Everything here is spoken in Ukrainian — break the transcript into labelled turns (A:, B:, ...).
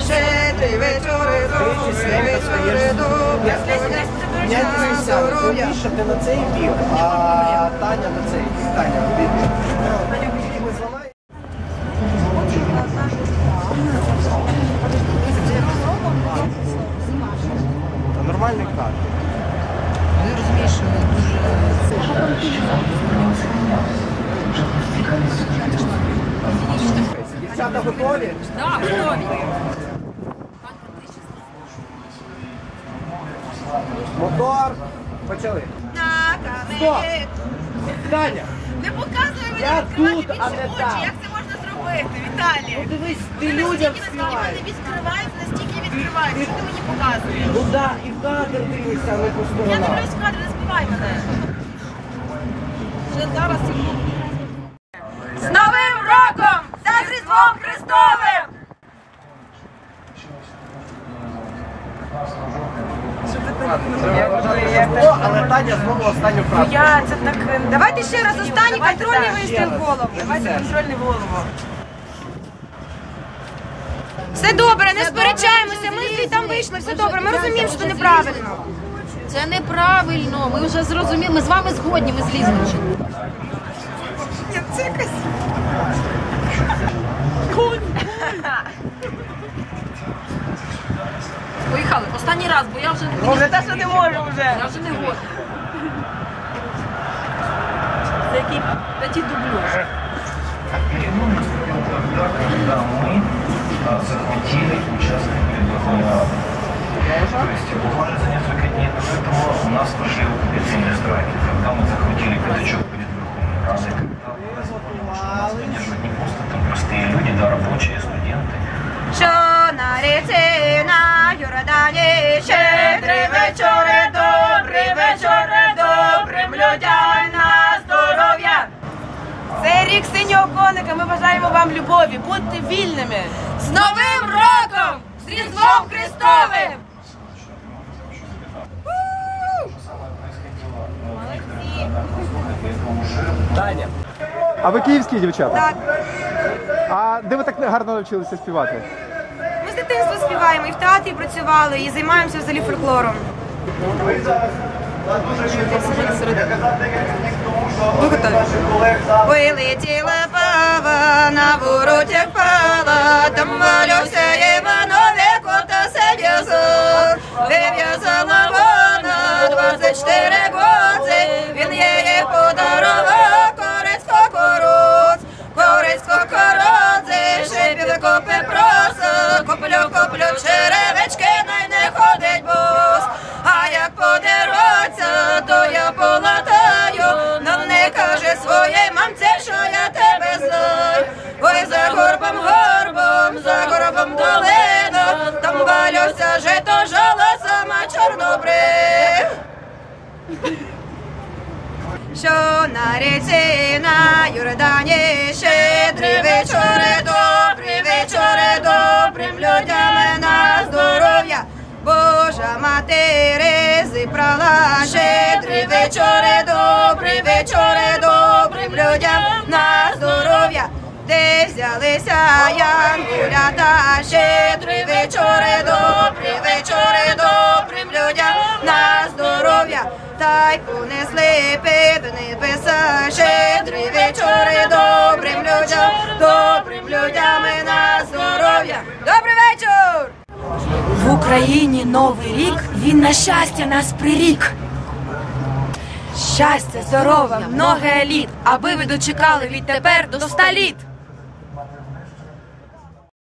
A: Щедрий вечори,
B: Я
A: здоров'я.
B: більше ти на цей бік, а Таня на цей. Таня, ти. Ми Нормальний. Дівчата готові?
C: Так, готові.
B: Мотор. Почали.
A: На камері.
B: Таня,
A: Не показуй мені
B: Я тут, а
A: більше
B: не
A: очі.
B: там.
A: Як це можна зробити, Віталій?
B: дивись, ти
A: Ти
B: людям
A: настільки,
B: співаєш.
A: відкривають, настільки відкривають. Що ти мені показуєш?
B: Ну да, і в кадр дивишся, а не по
A: Я
B: сторонам.
A: дивлюсь в кадр, не збивай мене. Вже зараз секунду. З Новим роком! Та з Різдвом Христовим!
B: О, але Таня знову останню фразу.
A: Я це так. Давайте ще раз останній контрольний вистріл в голову. Давайте контрольний в голову. Все добре, не сперечаємося. Ми звідти там вийшли, все добре. Ми розуміємо, що це неправильно.
C: Це неправильно. Ми вже зрозуміли. Ми з вами згодні, ми злізли.
A: Це якась.
C: Поїхали. Останній раз, бо я вже
A: не те, що не можу вже.
C: я вже не годна. Це який п'яті дублюш.
D: когда мы а, захватили участок Верховной Рады. То есть буквально за несколько дней до этого у нас пошли оккупационные страйки, когда мы захватили пятачок перед Верховной Радой, когда было заявлено, что нас поддерживают не просто там простые люди, да, рабочие, студенты,
A: Що на ріці на Йордані бажаємо вам любові. Будьте вільними. З Новим роком! З Різдвом Христовим!
B: Таня.
E: А ви київські дівчата?
A: Так,
E: А де ви так гарно навчилися співати?
A: ми з дитинства співаємо і в театрі працювали, і займаємося взагалі фольклором. Ви готові? Вилетіла пава, на воротях пала, там валявся Іванове, кота се в'язав. Вив'язала вона 24 гози, він її подарував, корецько короць, корецько кородзи, шипів копи проса, коплю, коплю черевички, на ріці на Йордані щедрі вечори, добрі вечори, добрим людям на здоров'я. Божа матері зібрала щедрі вечори, добрі вечори, добрим людям на здоров'я. Де взялися янгулята, щедрі вечори, добрі вечори, добрим людям на здоров'я. Та й понесли під небеса, щедрі вечори, добрим людям, добрим людям на здоров'я. Добрий вечір!
F: В Україні новий рік, він на щастя нас прирік. Щастя, здоров'я, много еліт, аби ви дочекали відтепер до ста літ.